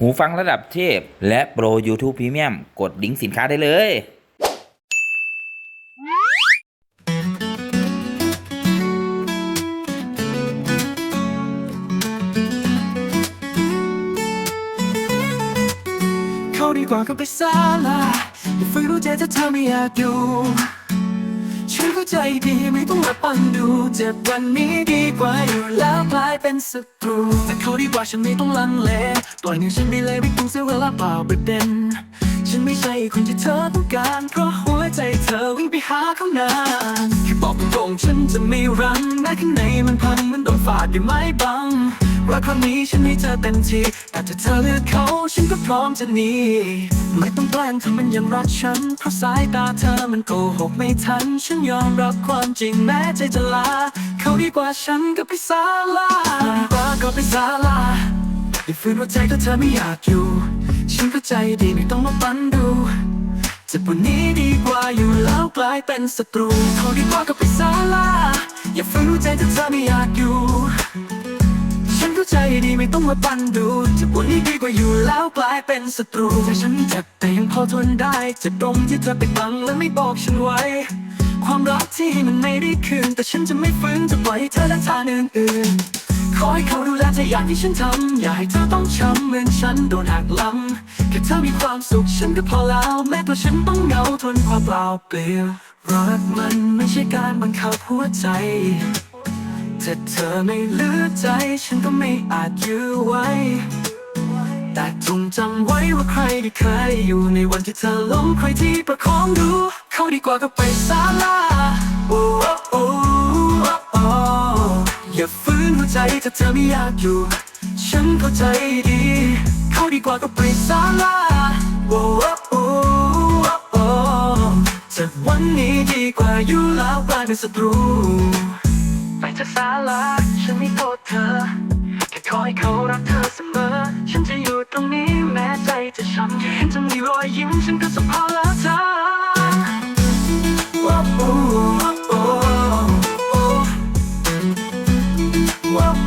หูฟังระดับเทพ และโปร YouTube Premium กดลิงก์สินค้าได้เลย เข้าดีกว่าก็ไปซาลาอย่าฝืนรู้ใจถ้าเธอไม่อยากอยู่ ใจดีไม่ต้องมาปันดูเจ็บวันนี้ดีกว่าอยู่แล้วกลายเป็นศัตรูแต่เขาดีกว่าฉันไม่ต้องลังเลปล่อยมือฉันไปเลยไม่ต้องเสียเวลาเปล่าประเด็นฉันไม่ใช่คนที่เธอต้องการเพราะหัวใจเธอวิ่งไปหาเขานานแค่บอกตรงๆฉันจะไม่รังแม้ข้างในมันพังมันโดนฟาดด้วยไม้บัง รักครั้งนี้ฉันให้เธอเต็มที่แต่ถ้าเธอเลือกเขาฉันก็พร้อมจะหนีไม่ต้องแกล้งทำมันยังรักฉัน เพราะสายตาเธอมันโกหกไม่ทัน ฉันยอมรับความจริงแม้ใจจะลา เขาดีกว่าฉันก็ไปศาลาบ้าก็ไปศาลาอย่าฝืนหัวใจถ้าเธอไม่อยากอยู่ ฉันเข้าใจดีไม่ต้องมาปันดูจ็บวันนี้ดีกว่าอยู่แล้วกลายเป็นศัตรูเขาดีกว่าก็ไปศาลาอย่าฝืนหัวใจถ้าเธอไม่อยากอยู่ ดีไม่ต้องมาปั่นดูจ็บวันนี้ดีกว่าอยู่แล้วกลายเป็นศัตรูแต่ฉันเจ็บแต่ยังพอทนได้เจ็บตรงที่เธอปิดบังและไม่บอกฉันไว้ ความรักที่มันไม่ได้คืน แต่ฉันจะไม่ฟื้นจะปล่อยให้เธอเดินทางอื่นๆขอให้เขาดูแลเธออย่างที่ฉันทำอย่าให้เธอต้องช้ำเหมือนฉันโดนหักหลังแค่เธอมีความสุขฉันก็พอแล้วแม้ตัวฉันต้องเหงาทนความเปล่าเปลี่ยวรักมันไม่ใช่การบังคับหัวใจ ถ้าเธอไม่เหลือใจ ฉันก็ไม่อาจยื้อไว้ แต่จงจำไว้ว่าใครที่เคยอยู่ในวันที่เธอล้มใครที่ประคองดู เขาดีกว่าก็ไปศาลาโอ้โอ้โอ้อย่าฝืนหัวใจถ้าเธอไม่อยากอยู่ ฉันเข้าใจดี เขาดีกว่าก็ไปศาลาโอ้โอ้โอ้จากวันนี้ดีกว่าอยู่แล้วกลายเป็นศัตรู สาลาฉันไม่โทษเธอแค่ขอให้เขารักเธอเสมอ ฉันจะอยู่ตรงนี้แม้ใจจะช้ำเห็นจธมีรอยยิ้มฉันก็สะพอแล้วเธอว้าวว้าวว้าว